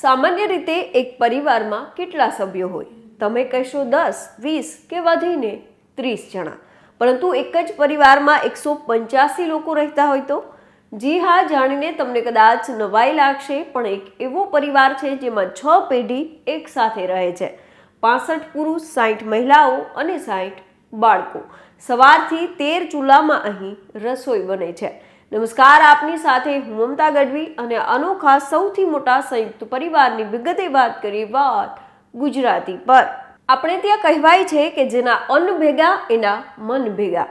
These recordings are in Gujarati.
સામાન્ય રીતે એક પરિવારમાં કેટલા સભ્યો હોય? તમે કહેશો દસ, વીસ કે વધીને ત્રીસ જણા. પરંતુ એક જ પરિવારમાં એકસો પંચ્યાસી લોકો રહેતા હોય તો? જી હા, જાણીને તમને કદાચ નવાઈ લાગશે, પણ એક એવો પરિવાર છે જેમાં છ પેઢી એક સાથે રહે છે. પાસઠ પુરુષ સાઠ મહિલાઓ અને સાઠ બાળકો. સવારથી તેર ચૂલામાં અહીં રસોઈ બને છે. નમસ્કાર, આપની સાથે હું મમતા ગઢવી અને અનોખા સૌથી મોટા સંયુક્ત પરિવારની વિગતે વાત કરી વાત ગુજરાતી પર. આપણે ત્યાં કહેવાય છે કે જેના અન્ન ભેગા, એના મન ભેગા.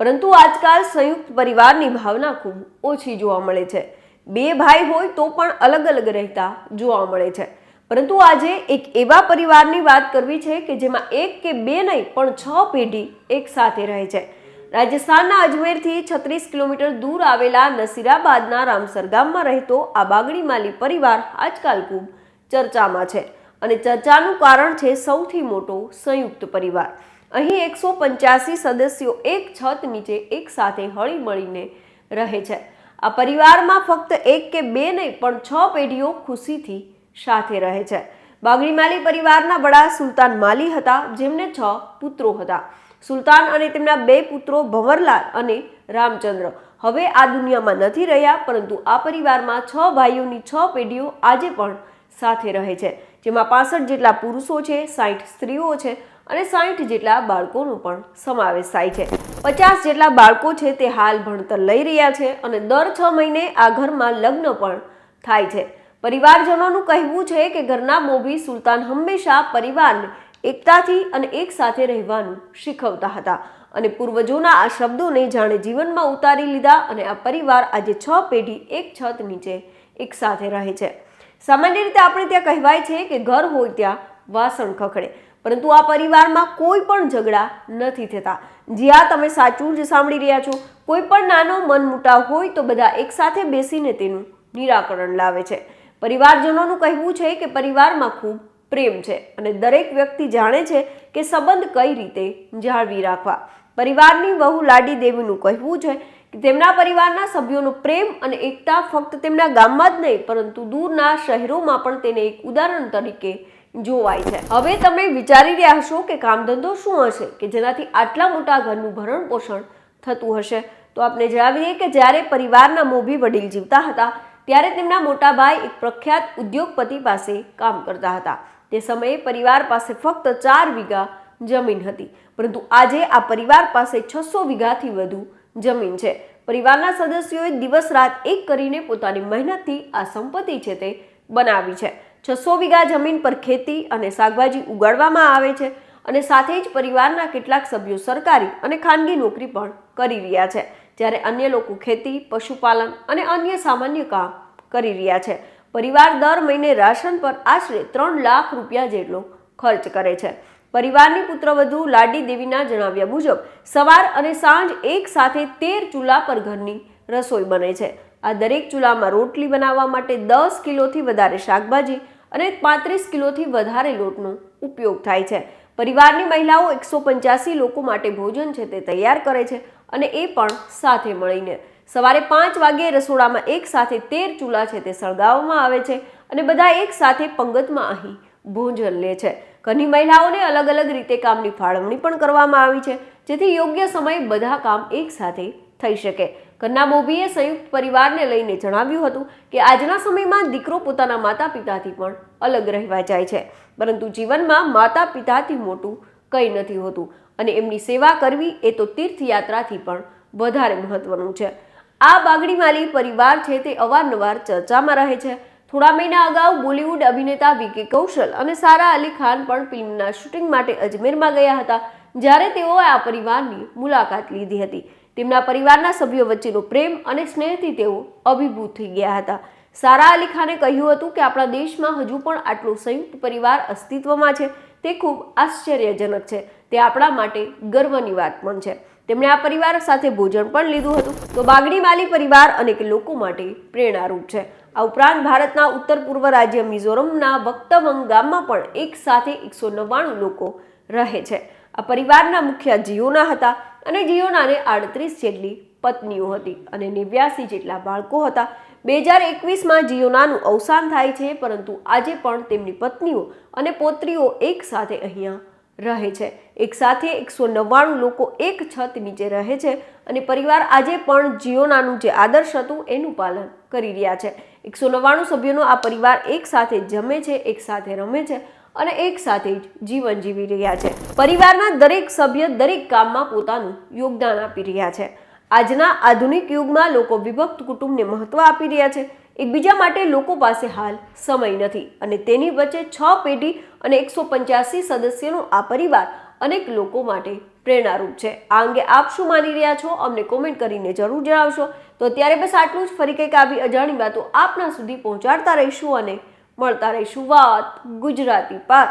પરંતુ આજકાલ સંયુક્ત પરિવારની ભાવના ખૂબ ઓછી જોવા મળે છે. બે ભાઈ હોય તો પણ અલગ અલગ રહેતા જોવા મળે છે. પરંતુ આજે એક એવા પરિવારની વાત કરવી છે કે જેમાં એક કે બે નહીં, પણ છ પેઢી એક સાથે રહે છે. રાજસ્થાનના અજમેરથી છત્રીસ કિલોમીટર દૂર આવેલા નસીરાબાદના રામસર ગામમાં રહેતો આ બાગડી માલી પરિવાર આજકાલ ખૂબ ચર્ચામાં છે. અને ચર્ચાનું કારણ છે સૌથી મોટો સંયુક્ત પરિવાર. અહીં એકસો પંચ્યાસી સદસ્યો એક છત નીચે એક સાથે હળી મળીને રહે છે. આ પરિવારમાં ફક્ત એક કે બે નહીં, પણ છ પેઢીઓ ખુશીથી સાથે રહે છે. બાગડી માલી પરિવારના વડા સુલતાન માલી હતા, જેમને છ પુત્રો હતા. સુલતાન અને તેમના બે પુત્રો ભંવરલાલ અને રામચંદ્ર. હવે આ દુનિયામાં નથી રહ્યા, પરંતુ આ પરિવારમાં છ ભાઈઓની છ પેઢીઓ આજે પણ સાથે રહે છે, જેમાં પાસઠ જેટલા પુરુષો છે સાઠ સ્ત્રીઓ છે અને સાઠ જેટલા બાળકોનો પણ સમાવેશ થાય છે. પચાસ જેટલા બાળકો છે તે હાલ ભણતર લઈ રહ્યા છે અને દર છ મહિને આ ઘરમાં લગ્ન પણ થાય છે. પરિવારજનોનું કહેવું છે કે ઘરના મોભી સુલતાન હંમેશા પરિવારને એકતાથી અને એક સાથે રહેવાનું શીખવતા હતા. અને પૂર્વજોના આ શબ્દોને જાણે જીવનમાં ઉતારી લીધા અને આ પરિવાર આજે છ પેઢી એક છત નીચે એક સાથે રહે છે. સામાન્ય રીતે આપણે ત્યાં કહેવાય છે કે ઘર હોય ત્યાં વાસણ ખખડે, પરંતુ આ પરિવારમાં કોઈ પણ ઝઘડા નથી થતા. જ્યાં તમે સાચું જ સાંભળી રહ્યા છો. કોઈ પણ નાનો મન મુટાવ હોય તો બધા એકસાથે બેસીને તેનું નિરાકરણ લાવે છે. પરિવારજનોનું કહેવું છે કે પરિવારમાં ખૂબ પ્રેમ છે અને દરેક વ્યક્તિ જાણે છે કે સંબંધ કઈ રીતે જાળવી રાખવા. પરિવારની વહુ લાડી દેવીનું કહેવું છે કે તેમના પરિવારના સભ્યોનો પ્રેમ અને એકતા ફક્ત તેમના ગામમાં જ નહીં, પરંતુ દૂરના શહેરોમાં પણ તેને એક ઉદાહરણ તરીકે જોવાય છે. હવે તમે વિચારી રહ્યા હશો કે કામ ધંધો શું હશે, કે જેનાથી આટલા મોટા ઘરનું ભરણ પોષણ થતું હશે. તો આપણે જણાવીએ કે જ્યારે પરિવારના મોભી વડીલ જીવતા હતા, ત્યારે તેમના મોટા ભાઈ એક પ્રખ્યાત ઉદ્યોગપતિ પાસે કામ કરતા હતા. તે સમયે પરિવાર પાસે ફક્ત ચાર વીઘા જમીન હતી. પરંતુ આજે આ પરિવાર પાસે છસો વીઘાથી વધુ જમીન છે. પરિવારના સદસ્યોએ દિવસ રાત એક કરીને પોતાની મહેનતથી આ સંપત્તિ છે તે બનાવી છે. છસો વીઘા જમીન પર ખેતી અને શાકભાજી ઉગાડવામાં આવે છે અને સાથે જ પરિવારના કેટલાક સભ્યો સરકારી અને ખાનગી નોકરી પણ કરી રહ્યા છે. જ્યારે અન્ય લોકો ખેતી, પશુપાલન અને અન્ય સામાન્ય કામ કરી રહ્યા છે. પરિવાર દર મહિને રાશન પર આશરે ત્રણ લાખ રૂપિયા જેટલો ખર્ચ કરે છે. પરિવારની પુત્રવધુ લાડી દેવીના જણાવ્યા મુજબ, સવાર અને સાંજ એક સાથે તેર ચૂલા પર ઘરની રસોઈ બને છે. આ દરેક ચૂલામાં રોટલી બનાવવા માટે દસ કિલોથી વધારે શાકભાજી અને પાંત્રીસ કિલોથી વધારે લોટનો ઉપયોગ થાય છે. પરિવારની મહિલાઓ એકસો પંચ્યાસી લોકો માટે ભોજન છે તે તૈયાર કરે છે અને એ પણ સાથે મળીને. સવારે પાંચ વાગ્યે રસોડામાં એક સાથે તેર ચૂલા છે તે સળગાવવામાં આવે છે અને બધા એક સાથે પંગતમાં અહીં ભોજન લે છે. ઘરની મહિલાઓને અલગ અલગ રીતે કામની ફાળવણી પણ કરવામાં આવી છે, જેથી યોગ્ય સમયે બધા કામ એક સાથે થઈ શકે. ઘરના મોભીએ સંયુક્ત પરિવારને લઈને જણાવ્યું હતું કે આજના સમયમાં દીકરો પોતાના માતા પિતાથી પણ અલગ રહેવા જાય છે, પરંતુ જીવનમાં માતા પિતાથી મોટું કંઈ નથી હોતું અને એમની સેવા કરવી એ તો તીર્થયાત્રાથી પણ વધારે મહત્વનું છે. આ બાગડી માલી પરિવાર છે તે અવારનવાર ચર્ચામાં રહે છે. થોડા મહિના અગાઉ બોલિવૂડ અભિનેતા વિકી કૌશલ અને સારા અલી ખાન પણ ફિલ્મના શૂટિંગ માટે અજમેરમાં ગયા હતા, જ્યારે તેઓએ આ પરિવારની મુલાકાત લીધી હતી. તેમના પરિવારના સભ્યો વચ્ચેનો પ્રેમ અને સ્નેહથી તેઓ અભિભૂત થઈ ગયા હતા. સારા અલી ખાને કહ્યું હતું કે, આપણા દેશમાં હજુ પણ આટલો સંયુક્ત પરિવાર અસ્તિત્વમાં છે. તે ખૂબ આશ્ચર્યજનક છે. તે આપણા માટે ગર્વની વાત પણ છે. તેમણે આ પરિવાર સાથે ભોજન પણ લીધું હતું. તો બાગડી માલી પરિવાર અનેક લોકો માટે પ્રેરણારૂપ છે. આ ઉપરાંત ભારતના ઉત્તર પૂર્વ રાજ્ય મિઝોરમના વક્તવંગ ગામમાં પણ એક સાથે એકસો નવ્વાણું લોકો રહે છે. આ પરિવારના મુખ્ય જીઓના હતા અને જીઓનાને આડત્રીસ જેટલી પત્નીઓ હતી અને નેવ્યાસી જેટલા બાળકો હતા. બે હજાર એકવીસમાં જીઓનાનું અવસાન થાય છે, પરંતુ આજે પણ તેમની પત્નીઓ અને પોત્રીઓ એક સાથે અહીંયા રહે છે. એક સાથે એકસો નવ્વાણું લોકો એક છત નીચે રહે છે અને પરિવાર આજે પણ જીઓનાનું જે આદર્શ હતું એનું પાલન કરી રહ્યા છે. એકસો નવ્વાણું સભ્યોનો આ પરિવાર એક સાથે જમે છે, એક સાથે રમે છે અને એક સાથે જ જીવન જીવી રહ્યા છે. પરિવારના દરેક સભ્ય દરેક કામમાં પોતાનું યોગદાન આપી રહ્યા છે. આજના આધુનિક યુગમાં લોકો વિભક્ત કુટુંબને મહત્વ આપી રહ્યા છે. એકબીજા માટે લોકો પાસે હાલ સમય નથી અને તેની વચ્ચે છ પેઢી અને એકસો પંચ્યાસી સદસ્યનો આ પરિવાર અનેક લોકો માટે પ્રેરણારૂપ છે. આ અંગે આપ શું માની રહ્યા છો? અમને કોમેન્ટ કરીને જરૂર જણાવશો. તો અત્યારે બસ આટલું જ. ફરી કંઈક આવી અજાણી વાતો આપના સુધી પહોંચાડતા રહીશું અને મળતા રહીશું વાત ગુજરાતી પાર.